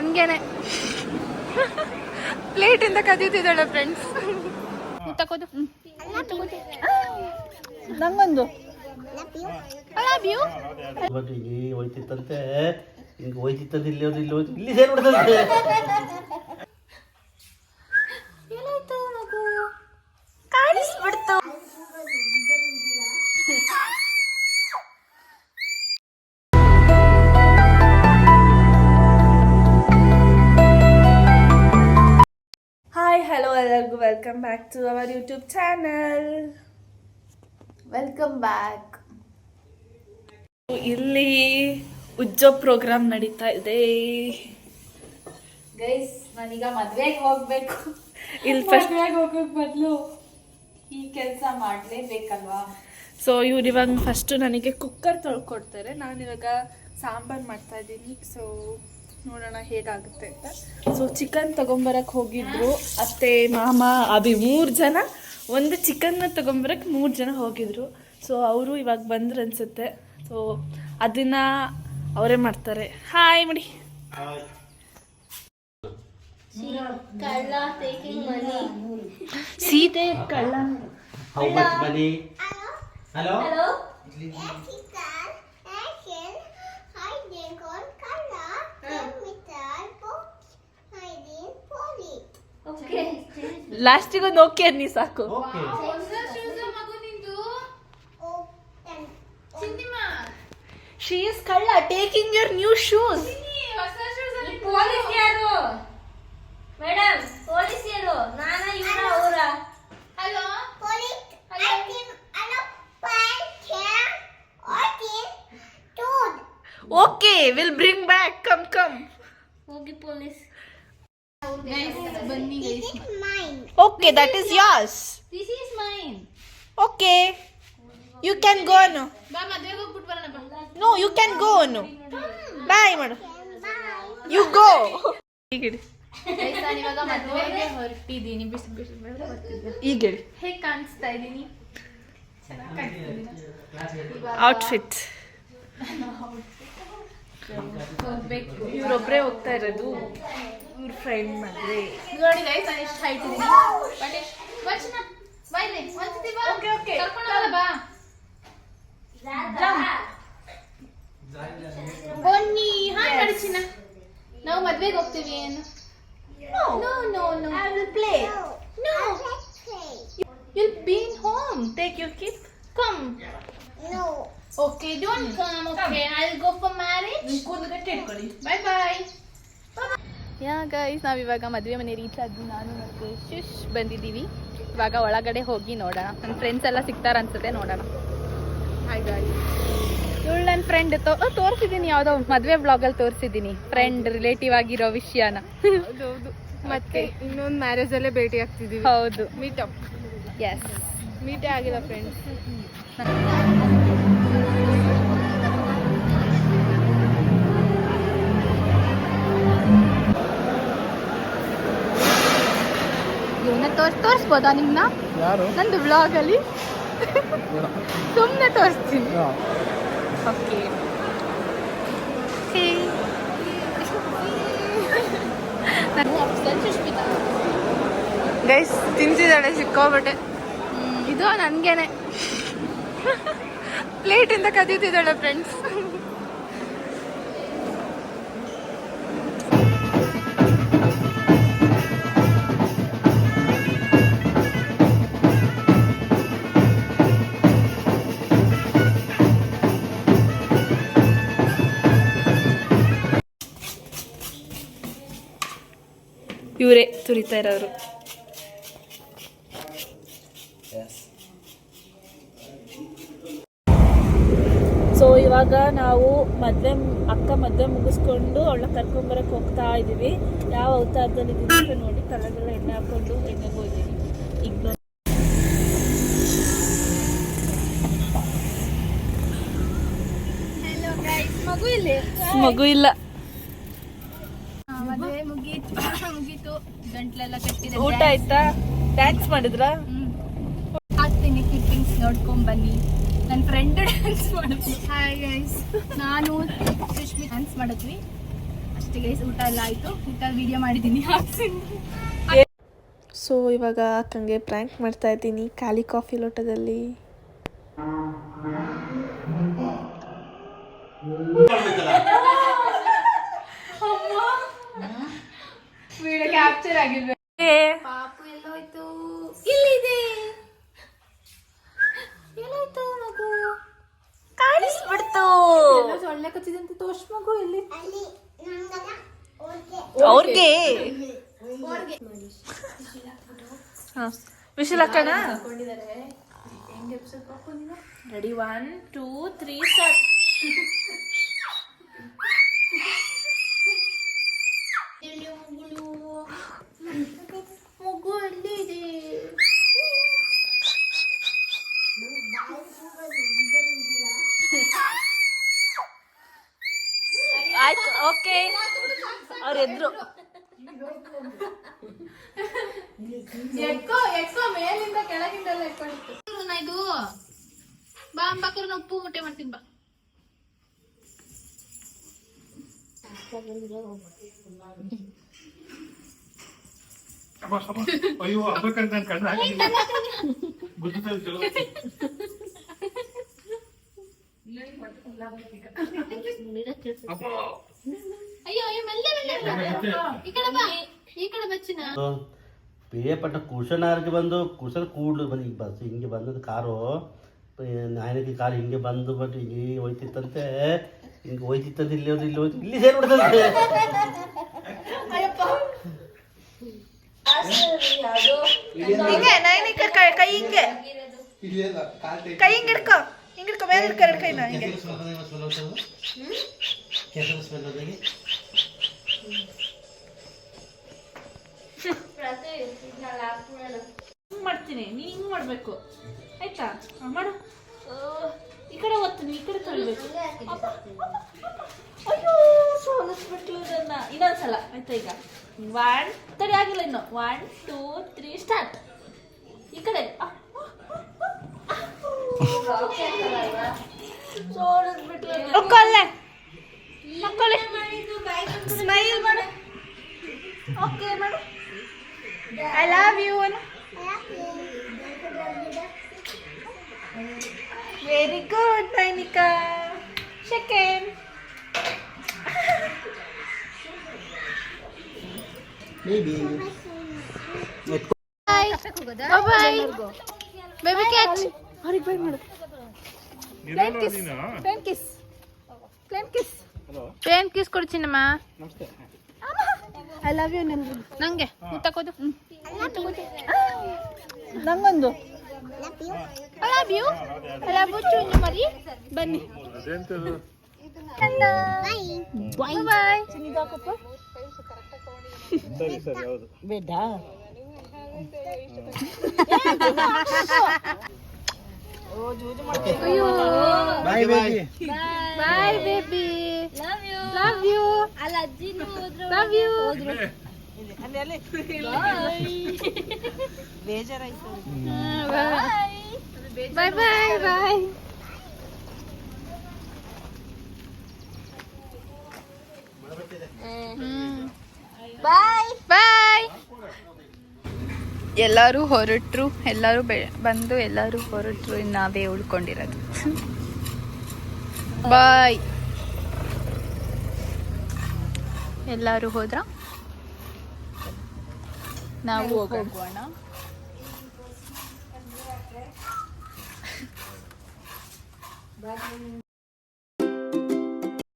ನನ್ಗೇನೆ plate ಇಂದ ಕದೀತಿದ್ದಾಳೆ friends ತಗೋದು? ನಂಗೊಂದು ಈಗ ಹೋಯ್ತಿತ್ತಂತೆ. ಹಿಂಗೆ ಹೋಯ್ತಿತ್ತದ ಇಲ್ಲಿ ಹೋದ್ ಇಲ್ಲಿ ಹೋಯ್ತು ಇಲ್ಲಿ ಸೇರಿ ಬಿಡ್ತಂತೆ. ಕಾಣಿಸ್ಬಿಡ್ತು. ಎಲ್ಲರಿಗೂ welcome back to our YouTube channel welcome back ಇಲ್ಲಿ ಉಜ್ಜೋ ಪ್ರೋಗ್ರಾಮ್ ನಡೀತಾ ಇದೆ. ಗೈಸ್ ನಾನೀಗ ಮದ್ವೆಗೆ ಹೋಗ್ಬೇಕು. ಇಲ್ಲಿ ಫಸ್ಟ್ ಹೋಗೋಕ್ ಬದಲು ಈ ಕೆಲಸ ಮಾಡಲೇಬೇಕಲ್ವಾ? ಸೊ ಇವ್ರು ಇವಾಗ ಫಸ್ಟ್ ನನಗೆ ಕುಕ್ಕರ್ ತೊಳ್ಕೊಡ್ತಾರೆ. ನಾನು ಇವಾಗ ಸಾಂಬಾರು ಮಾಡ್ತಾ ಇದ್ದೀನಿ. ಸೊ ನೋಡೋಣ ಹೇಗಾಗುತ್ತೆ ಅಂತ. ಸೊ ಚಿಕನ್ ತಗೊಂಬರಕ್ಕೆ ಹೋಗಿದ್ರು. ಅತ್ತೆ ಮಾಮ ಅಭಿ ಮೂರು ಜನ. ಒಂದು ಚಿಕನ್ನ ತಗೊಂಬರಕ್ಕೆ ಮೂರು ಜನ ಹೋಗಿದ್ರು. ಸೊ ಅವರು ಇವಾಗ ಬಂದ್ರು ಅನ್ಸುತ್ತೆ. ಸೊ ಅದನ್ನ ಅವರೇ ಮಾಡ್ತಾರೆ. ಹಾಯ್ ಮಾಡಿ. ಸೀತೆ ಕಳ್ಳ ಹೌ ಮಚ್ ಮನಿ ಹಲೋ ಲಾಸ್ಟಿಗೆ ಒಂದು ಓಕೆ ಅನ್ನಿ ಸಾಕು ಓಕೆ ಶಿ ಇಸ್ ಕಳ್ಳ taking your new shoes police ಯಾರು? ಮೇಡಮ್ ಪೊಲೀಸ್ ಯಾರು? ನಾನ ಇವರ ಅವರ? Hello okay will bring back come come ಹೋಗಿ police you can go Anu ಬಾ ಮದ್ವೆಗೆ ಹೋಗ್ಬಿಟ್ಟು ಬರೋಣ ಬಾ no you can go Anu bye ಮಾಡು ಯು ಗೋ ಈಗ ಗೈಸ್ ನಾನು ಇವಾಗ ಮದ್ವೆಗೆ ಹೊರಟಿದ್ದೀನಿ. ಬಿಸಿ ಬಿಸಿ ಈಗ ಹೇಳಿ ಹೇಗೆ ಕಾಣಿಸ್ತಾ ಇದ್ದೀನಿ ಔಟ್ಫಿಟ್ ಹೋಗ್ಬೇಕು ಇವ್ರೊಬ್ರೇ ಹೋಗ್ತಾ ಇರೋದು. ಇವ್ರ ಫ್ರೆಂಡ್ ಮದ್ವೆ ನೋಡಿ ಗೈಸ್ ನಾನು ಎಷ್ಟು ಹೈಟ್ ಇದ್ದೀನಿ ಬಟ್ ಎಷ್ಟು ವಚನ ಬೈಲಿ ಒಂದ್ಸತಿ ಬಾ. Okay, okay. ಕರ್ಕೊಂಡು ಹೋಗಲ್ಲ ಬಾ ಬನ್ನಿ ಹಾಯ್ ಮಾಡಿ ಚಿನ್ನ ನಾವು ಮದ್ವೆಗೆ ಹೋಗ್ತೀವಿ ಏನು? No no no I will play no you'll be in home. Take your keep come. Okay don't come okay. I'll go for marriage. ಕೂದಲುಗಟ್ಟೆ ಇಟ್ಕೊಳ್ಳಿ bye bye ಯಾ ಗೈಸ್ ನಾವಿವಾಗ ಮದುವೆ ಮನೆ ರೀಚ್ ಆದ್ವಿ. ನಾನು ಮತ್ತು ಶಿಶ್ ಬಂದಿದ್ದೀವಿ. ಇವಾಗ ಒಳಗಡೆ ಹೋಗಿ ನೋಡೋಣ. ನನ್ನ ಫ್ರೆಂಡ್ಸ್ ಎಲ್ಲ ಸಿಗ್ತಾರ ಅನ್ಸುತ್ತೆ ನೋಡೋಣ. ಹಾಯ್ ಗಾಯ್ಸ್ ಇವಳು ನನ್ನ ಫ್ರೆಂಡ್ ತೋ ತೋರಿಸಿದ್ದೀನಿ ಯಾವುದೋ ಮದುವೆ ಬ್ಲಾಗಲ್ಲಿ ತೋರಿಸಿದ್ದೀನಿ. ಫ್ರೆಂಡ್ ರಿಲೇಟಿವ್ ಆಗಿರೋ ವಿಷಯನ. ಹೌದು ಮತ್ತೆ ಇನ್ನೊಂದು ಮ್ಯಾರೇಜ್ ಅಲ್ಲೇ ಭೇಟಿ ಆಗ್ತಿದ್ದೀವಿ ಹೌದು. ಮೀಟ್ ಅಪ್ ಎಸ್ ಮೀಟೇ ಆಗಿಲ್ಲ ಫ್ರೆಂಡ್ಸ್ ತೋರಿಸ್ಬೋದಾ ನಿಮ್ಮನ್ನ ಯಾರು? ನಂದು ಬ್ಲಾಗಲ್ಲಿ ಸುಮ್ಮನೆ ತೋರಿಸ್ತೀನಿ. ಓಕೆ ಗೈಸ್ ತಿಂತಿದ್ದಾಳೆ ಸಿಕ್ಕೋಬಿಟ್ಟೆ ಇದು ನನಗೇನೆ. ಪ್ಲೇಟಿಂದ ಇಂದ ಕದೀತಿದ್ದಾಳೆ ಫ್ರೆಂಡ್ಸ್ ಇವರೇ ತುರಿತಾ ಇರೋರು. ಸೊ ಇವಾಗ ನಾವು ಮದುವೆ ಅಕ್ಕ ಮದುವೆ ಮುಗಿಸ್ಕೊಂಡು ಅವಳ ಕರ್ಕೊಂಬರಕ್ಕೆ ಹೋಗ್ತಾ ಇದ್ದೀವಿ ಯಾವ ಅವತಾರದಲ್ಲಿ ಇದ್ದೀವಿ ನೋಡಿ ಕಲರ್ಗೆಲ್ಲ ಎಣ್ಣೆ ಹಾಕೊಂಡು ಎಣ್ಣೆ ಹೋಗಿದ್ದೀವಿ ಈಗ ಮಗು ಇಲ್ಲಿ ಮಗು ಇಲ್ಲ ಮದುವೆ ಮುಗೀತು ಮುಗೀತು ಗಂಟ್ಲೆಲ್ಲ ಕಟ್ಟಿದೆ ಊಟ ಆಯ್ತಾ? ಡ್ಯಾನ್ಸ್ ಮಾಡಿದ್ರಾ? ಹಾಕ್ತೀನಿ ಕ್ಲಿಪ್ಪಿಂಗ್ಸ್ ನೋಡ್ಕೊಂಡ್ ಬನ್ನಿ. ನನ್ನ ಫ್ರೆಂಡ್ ಡ್ಯಾನ್ಸ್ ಮಾಡಿದ್ವಿ ಹಾಯ್ ಗೈಸ್ ನಾನು ಸುಷ್ಮಿ ಡ್ಯಾನ್ಸ್ ಮಾಡಿದ್ವಿ. ಅಷ್ಟೇ ಗೈಸ್ ಊಟ ಎಲ್ಲ ಆಯ್ತು. ಊಟ ವಿಡಿಯೋ ಮಾಡಿದ್ದೀನಿ ಹಾಕ್ತೀನಿ ಸೊ ಇವಾಗ ಅಕ್ಕಂಗೆ ಪ್ರ್ಯಾಂಕ್ ಮಾಡ್ತಾ ಇದ್ದೀನಿ ಖಾಲಿ ಕಾಫಿ ಲೋಟದಲ್ಲಿ. ಕ್ಯಾಪ್ಚರ್ ಆಗಿರ್ಬೇಕು ಎಲ್ಲೋ ಸೊಳ್ಳೆ ಕಚ್ಚಿದಂತೆ ತೋರ್ಸ್ ಮಗು ಎಲ್ಲಿ ಅವ್ರಿಗೆ. ವಿಶಾಲ ಅಕ್ಕನ ready one two three start ಎದ್ರು ಎಕ್ಕೋ ಎಕ್ಕೋ ಮೇಲಿಂದ ಕೆಳಗಿಂದೆಲ್ಲ ಎಕ್ಕೊಂಡಿತ್ತು ಇದು ಬಾ ಅಂಬಾಕರ್ ಉಪ್ಪು ಮುಟ್ಟೆ ಮಾಡ್ತೀನಿ ಬಾ ಅಯ್ಯೋ ಹಬ್ಬಕ್ಕಂತ ನಾನು ಕಣ್ಣು ಹಾಕಿಲ್ಲ ಗುದ್ದುತ್ತಲ್ಲಿ ಚಲೋ ಅಪ್ಪ ಈ ಕಡೆ ಬಚ್ಚಿನ ಪ್ರಿಯಪಟ್ಟ ಕುಶನಾರ್ಗೆ ಬಂದು ಕುಶನ್ ಕೂಡ್ಲು ಬಂದು ಈಗ ಬಸ್ ಹಿಂಗೆ ಬಂದದ್ದು ಕಾರು. ನಾಯನಿಗೆ ಕಾರು ಹಿಂಗೆ ಬಂದು ಬಟ್ ಹಿಂಗೆ ಹೋಯ್ತಿತ್ತಂತೆ. ಹಿಂಗೆ ಹೋಯ್ತಿತ್ತಂತೆ ಇಲ್ಲಿ ಹೋದ್ರೆ ಇಲ್ಲಿ ಹೋಯ್ತು. ಇಲ್ಲಿ ಸೇರ್ಬಿಡ್ತಂತೆ. ಹಿಂಗೆ ನೈನಿಕ ಕೈ ಹಿಂಗೆ. ಕೈ ಹಿಂಗೆ ಹಿಡ್ಕೊ. ಹಿಂಗೆ ಹಿಡ್ಕೊ ಮೇಲೆ ಹಿಡ್ಕೊ ಎರಡು ಕೈನ ಹಿಂಗೆ. ಮಾಡ್ತೀನಿ. ನೀನು ಹಿಂಗ್ ಮಾಡ್ಬೇಕು. ಆಯ್ತಾ? ಆ, ಮಾಡು. ಓ. ಈ ಕಡೆ ಒತ್ತೀನಿ ಈ ಕಡೆ ತೊಳಿಬೇಕು. ಅಯ್ಯೋ ಸೋಲಿಸ್ಬಿಟ್ಲು ಇದನ್ನ. ಇನ್ನೊಂದ್ಸಲ. ಆಯ್ತಾ ಈಗ? ಒನ್ ತಡಿ ಆಗಿಲ್ಲ ಇನ್ನು. ಒನ್ ಟೂ ತ್ರೀ ಸ್ಟಾರ್ಟ್ ಈ ಕಡೆ. ಸೋಲಿಸ್ಬಿಟ್ಲು ಮಕ್ಕಳೇ. ಮಕ್ಕಳೇ ಸ್ಮೈಲ್ ಮಾಡು ಓಕೆ ಮಾಡು I love you very good Nainika second bye baby catch ಅವ್ರಿಗೆ ಬೈ ಮಾಡು ನೀನು plane kiss plane kiss plane kiss ಕೊಡು ಚಿನ್ನಮ್ಮ. ಐ ಲವ್ ಯು ನನ್ಗೆ ನಂಗೆ. ಮುಟ್ಟಕೋದು ನಂಗೊಂದು. I love you I love you ಮರಿ ಬನ್ನಿ. ಬಾಯ್ ಬಾಯ್ ಬೇಡ ಸರಿ ಹೌದು ಅಯ್ಯೋ. Bye bye bye baby love you love you love you bye bye bye bye bye ಎಲ್ಲರೂ ಹೊರಟ್ರು. ಎಲ್ಲರೂ ಬೆ ಬಂದು ಎಲ್ಲರೂ ಹೊರಟ್ರು. ಇನ್ನು ನಾವೇ ಉಳ್ಕೊಂಡಿರೋದು. ಬಾಯ್ ಎಲ್ಲರೂ ಹೋದ್ರ? ನಾವು ಹೋಗೋಣ.